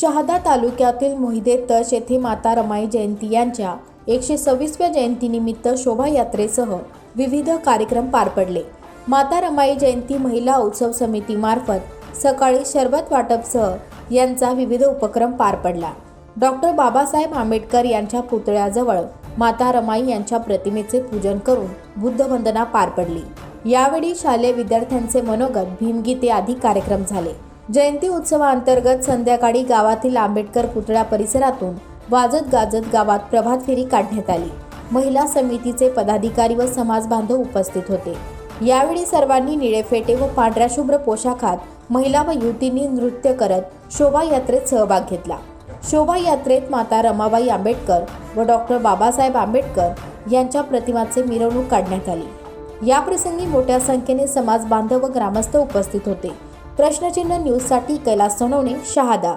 शहादा तालुक्यातील मोहिदे तश येथे माता रमाई जयंती यांच्या एकशे सव्वीसव्या जयंतीनिमित्त शोभायात्रेसह विविध कार्यक्रम पार पडले. माता रमाई जयंती महिला उत्सव समितीमार्फत सकाळी शरबत वाटपसह यांचा विविध उपक्रम पार पडला. डॉक्टर बाबासाहेब आंबेडकर यांच्या पुतळ्याजवळ माता रमाई यांच्या प्रतिमेचे पूजन करून बुद्धवंदना पार पडली. यावेळी शालेय विद्यार्थ्यांचे मनोगत भीमगीते आदी कार्यक्रम झाले. जयंती उत्सवाअंतर्गत संध्याकाळी गावातील आंबेडकर पुतळा परिसरातून वाजत गाजत गावात प्रभात फेरी काढण्यात आली. महिला समितीचे पदाधिकारी व समाज बांधव उपस्थित होते. यावेळी सर्वांनी निळे फेटे व पांढऱ्या शुभ्र पोशाखात महिला व युवतींनी नृत्य करत शोभायात्रेत सहभाग घेतला. शोभायात्रेत माता रमाबाई आंबेडकर व डॉक्टर बाबासाहेब आंबेडकर यांच्या प्रतिमाचे मिरवणूक काढण्यात आली. याप्रसंगी मोठ्या संख्येने समाज बांधव व ग्रामस्थ उपस्थित होते. प्रश्नचिन्ह न्यूजसाठी कैलास सोनवणे शहादा.